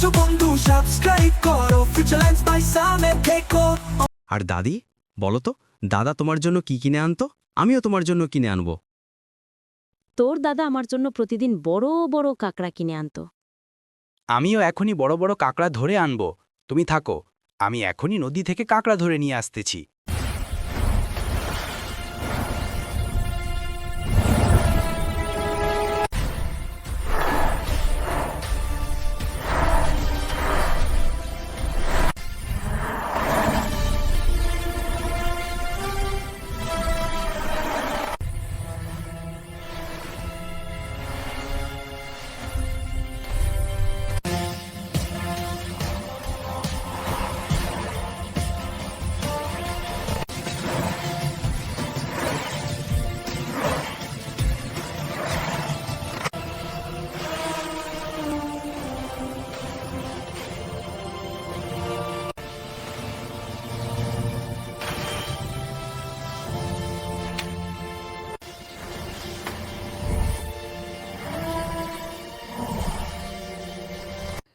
আসো বন্ধু সাবস্ক্রাইব করো। বাই সামে থেকো আর দাদি বলো তো দাদা তোমার জন্য কি কিনে আনতো? আমিও তোমার জন্য কিনে আনব। তোর দাদা আমার জন্য প্রতিদিন বড় বড় কাকড়া কিনে আনতো। আমিও এখনই বড় বড় কাঁকড়া ধরে আনব। তুমি থাকো আমি এখনই নদী থেকে কাঁকড়া ধরে নিয়ে আসতেছি।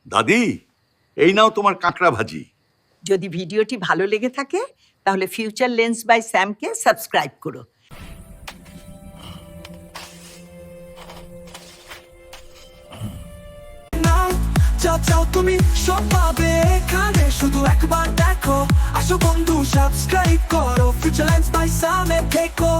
দাদি এই নাও তোমার কাঁকড়া ভাজি। যদি ভিডিওটি ভালো লেগে থাকে তাহলে ফিউচার লেন্স বাই স্যামকে সাবস্ক্রাইব করো। যাও যাও তুমি সব পাবে এখানে শুধু একবার দেখো। আসো বন্ধু সাবস্ক্রাইব করো। ফিউচারল্যান্ডস বাই সামে থেকো।